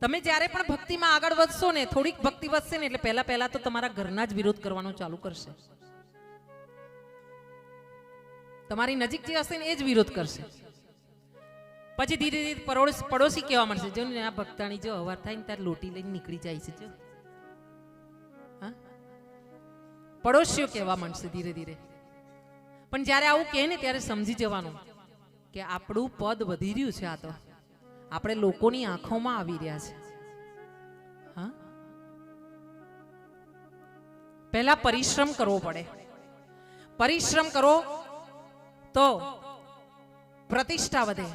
તમે જ્યારે પણ ભક્તિમાં આગળ વધશો ને, થોડીક ભક્તિ વધશે ને, એટલે પહેલા પહેલા તો તમારા ઘરના જ વિરોધ કરવાનો ચાલુ કરશે. તમારી નજીક જે હશે ને, એ જ વિરોધ કરશે. પછી ધીરે ધીરે પડોશ પડોશી કહેવા મળશે જો ને, આ ભક્તાણી જો અવાર થાય ને ત્યારે લોટી લઈને નીકળી જાય છે, જો. હા? પડોશીઓ કહેવા માંડશે ધીરે ધીરે. પણ જ્યારે આવું કહે ને, ત્યારે સમજી જવાનું કે આપણું પદ વધી રહ્યું છે આ તો. આપણે લોકોની આંખોમાં આવી રહ્યા છે. પહેલા પરિશ્રમ કરવો પડે. પરિશ્રમ કરો તો પ્રતિષ્ઠા વધે.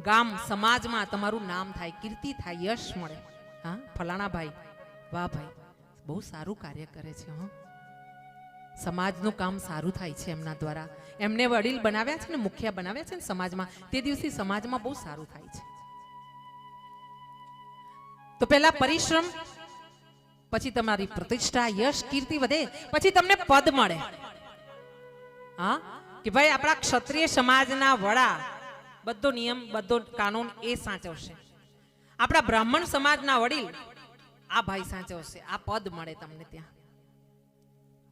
ગામ સમાજમાં તમારું નામ થાય, કીર્તિ થાય, યશ મળે. હા? ફલાણા ભાઈ, વાહ ભાઈ, બહુ સારું કાર્ય કરે છે, હા. સમાજનું કામ સારું થાય છે એમના દ્વારા. એમને વડીલ બનાવ્યા છે ને મુખિયા બનાવ્યા છે ને સમાજમાં, તે દિવસે સમાજમાં બહુ સારું થાય છે. તો પહેલા પરિશ્રમ, પછી તમારી પ્રતિષ્ઠા, યશ, કીર્તિ વધે, પછી તમને પદ મળે. હા? કે ભાઈ આપણા ક્ષત્રિય સમાજના વડા, બધો નિયમ, બધો કાનૂન એ સાચવશે. આપણા બ્રાહ્મણ સમાજના વડીલ આ ભાઈ સાચવશે. આ પદ મળે તમને ત્યાં.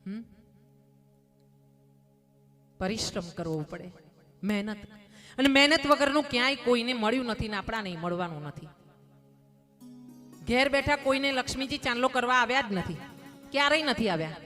હમ? પરિશ્રમ કરવો પડે. મહેનત. અને મહેનત વગરનું ક્યાંય કોઈને મળ્યું નથી ને આપણા નહીં, મળવાનું નથી. ઘેર બેઠા કોઈને લક્ષ્મીજી ચાંદલો કરવા આવ્યા જ નથી. ક્યારેય નથી આવ્યા.